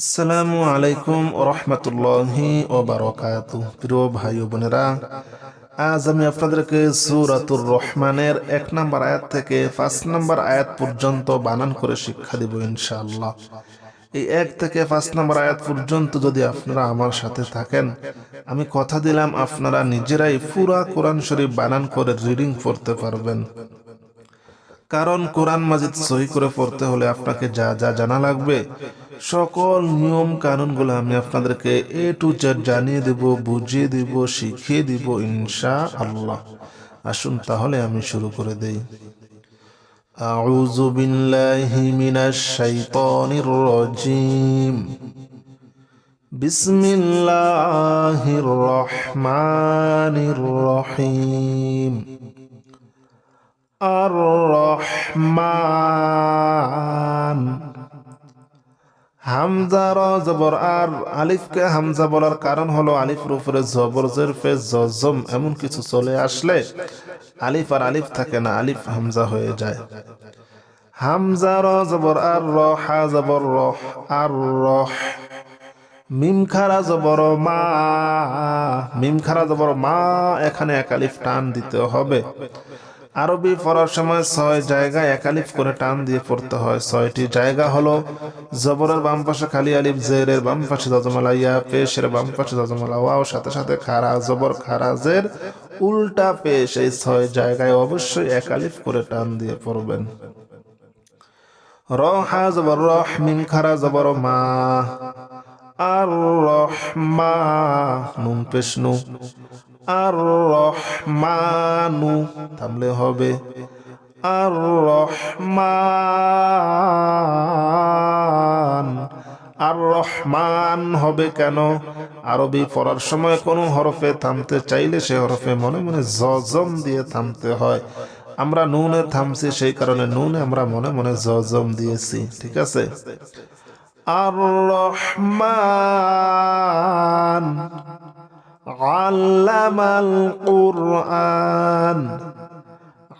আসসালামু আলাইকুম রহমতুল্লাহি ও বারকাত প্রিয় ভাই বোনেরা, আজ আমি আপনাদেরকে সুরাতুর রহমানের এক নম্বর আয়াত থেকে পাঁচ নম্বর আয়াত পর্যন্ত বানান করে শিক্ষা দিব ইনশাআল্লাহ। এই এক থেকে পাঁচ নম্বর আয়াত পর্যন্ত যদি আপনারা আমার সাথে থাকেন, আমি কথা দিলাম, আপনারা নিজেরাই পুরা কোরআন শরীফ বানান করে রিডিং পড়তে পারবেন। কারণ কোরআন মাজিদ সহি করে পড়তে হলে আপনাকে যা যা জানা লাগবে সকল নিয়ম কানুনগুলো আমি আপনাদেরকে এ টু জেড জানিয়ে দেব বুঝিয়ে দিব শিখিয়ে দিব ইনশা আল্লাহ আসুন তাহলে আমি শুরু করে দেই أعوذ بالله من الشيطان الرجيم بسم الله الرحمن الرحيم الرحمن হামজা র জবর আর আলিফকে হামজা বলার কারণ হলো আলিফের উপরে জবর জেরফে জজম এমন কিছু চলে আসলে আলিফ আর আলিফ থাকে না, আলিফ হামজা হয়ে যায়। হামজা র জবর আর র, হা জবর র, আর রহ মিম খারা জবর মা, মিম খারা জবর মা, এখানে এক আলিফ টান দিতে হবে। আরবি পড়ার সময় ছয় জায়গায় একালিফ করে টান দিয়ে পড়তে হয়। ছয়টি জায়গা হলো জবরের বাম পাশে খালি আলিফ, জেরের বাম পাশে জজমালা ইয়া পেশের বাম পাশে জজমালা ওয়াও সাথে সাথে খারা, জবর, খারা, জের, উল্টা পেশ এই ছয় জায়গায় অবশ্যই একালিফ করে টান দিয়ে পড়বেন। র হা জবর, রহ মিম খারা জবর, মা, আর রহমা নুন পেশ নু। আর রহমানু থামলে হবে। আর রহমান আর রহমান হবে কেন? আরবি পড়ার সময় কোনো হরফে থামতে চাইলে সে হরফে মনে মনে জজম দিয়ে থামতে হয়। আমরা নুনে থামছি, সেই কারণে নুনে আমরা মনে মনে জজম দিয়েছি। ঠিক আছে? আর রহমান علم القرآن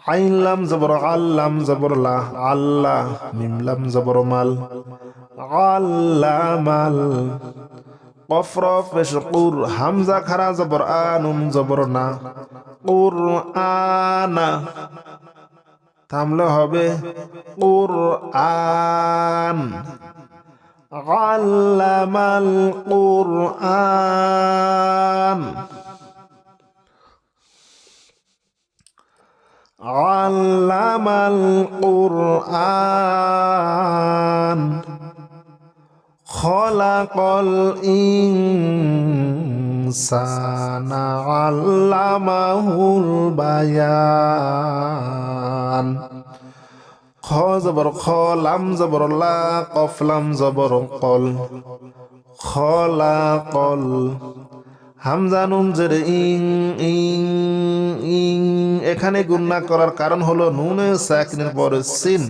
عين لم زبر علم زبر لا علّا ميم لم زبر مال علم ال قفر فش قر همزة خرا زبر آن زبرنا قرآن থামলে হবে قرآن علم القرآن علم القرآن خلق الإنسان علمه البيان খ জবর খ, লাম জবর লা জবর কল। খলা কল। হামজা, নুন, জের, ইং ইং ইং। এখানে গুন্না করার কারণ হলো নুনে সাকিনের পরে সিন।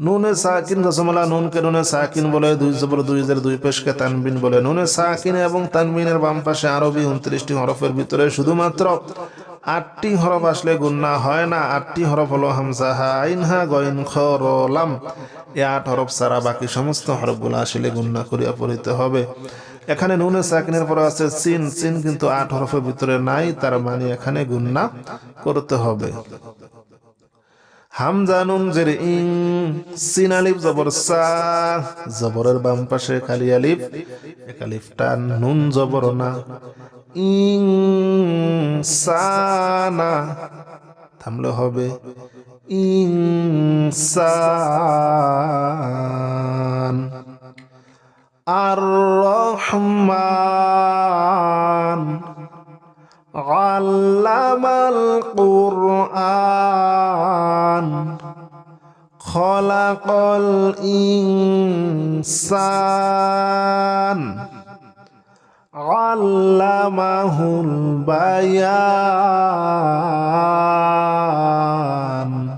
নুনে সাকিন রসমলা, নুনকে নুনে সাকিন বলে, দুই জবর দুই জের, দুই পেশকে তানবিন বলে। নুনে সাকিন এবং তানবিনের বাম পাশে আরবি উনত্রিশটি হরফের ভিতরে শুধুমাত্র আটটি হরফ আসলে গুন্না হয় না, আটটি হরফ হলো হামজা হা আইন হা গইন খ র লাম। এই আট হরফ ছাড়া বাকি সমস্ত হরফগুলো আসলে গুন্না করিয়া পড়িতে হবে। এখানে নুনে সাকিনের পরে আছে সিন। সিন কিন্তু আট হরফের ভিতরে নাই, তার মানে এখানে গুন্না করতে হবে। হামজা নুন জের ইং, সিন আলিফ জবর সা, জবরের বাম পাশে এক আলিফ। নুন জবর না। ইংসানা থামলে হবে ইংসান আর রহমান আল্লামাল কুরআন। খলাকল ইনসান। আল্লামাহুল বায়ান।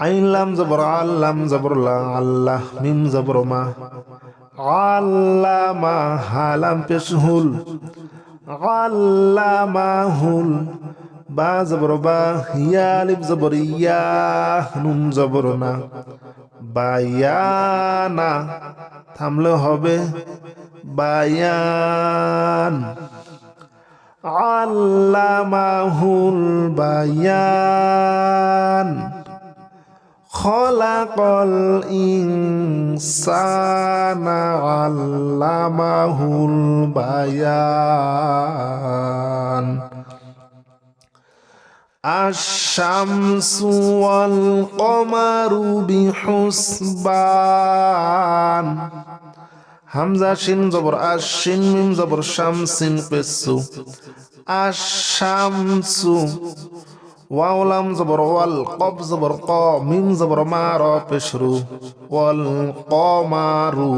আইলাম জবর, আল্লাম জবরলা আল্লাহ মিম জবর মা। আল্লামা হালাম পেশহুল। আল্লামাহুল বা জবর, বা ইয়া আলিফ জবর, ইয়া নুন জবর না। বায়ানা থামলে হবে। বায়ান আল্লামাহুল বায়ান খলাকল ইনসানা আল্লামাহুল বায়ান الشمس والقمر بحسبان হামজা শিন জবর আশিন মিম জবর শামসিন পেসু। আশামসু ওয়াওলাম জবর, ওয়াল কব জবর, ক মিম জবর মার পেশরু। ওয়াল কমারু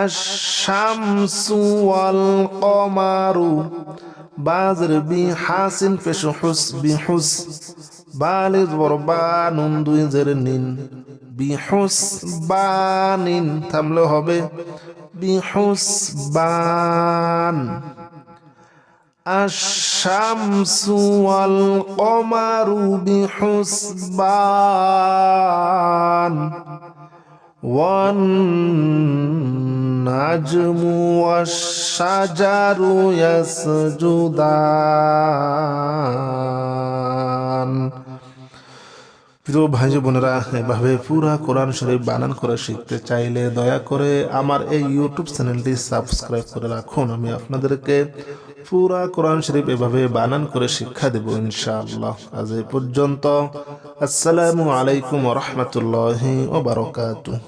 আশামসু ওয়াল কমারু বাজর বি হাসিন পেশু, হুস বি হুস। বালিজ জবর, বা নুন দুই জের নিন। বিহুসবানিন থামলে হবে বিহুসবান الشمس والقمر بحسبان والنجم والشجر يسجدان ভাই বোনেরা, এভাবে পুরা কোরআন শরীফ বানান করে শিখতে চাইলে দয়া করে আমার এই ইউটিউব চ্যানেলটি সাবস্ক্রাইব করে রাখুন। আমি আপনাদেরকে পুরা কোরআন শরীফ এভাবে বানান করে শিক্ষা দেব ইনশাআল্লাহ। আজ এই পর্যন্ত, আসসালামু আলাইকুম রহমতুল্লাহ ও বারকাতুহ।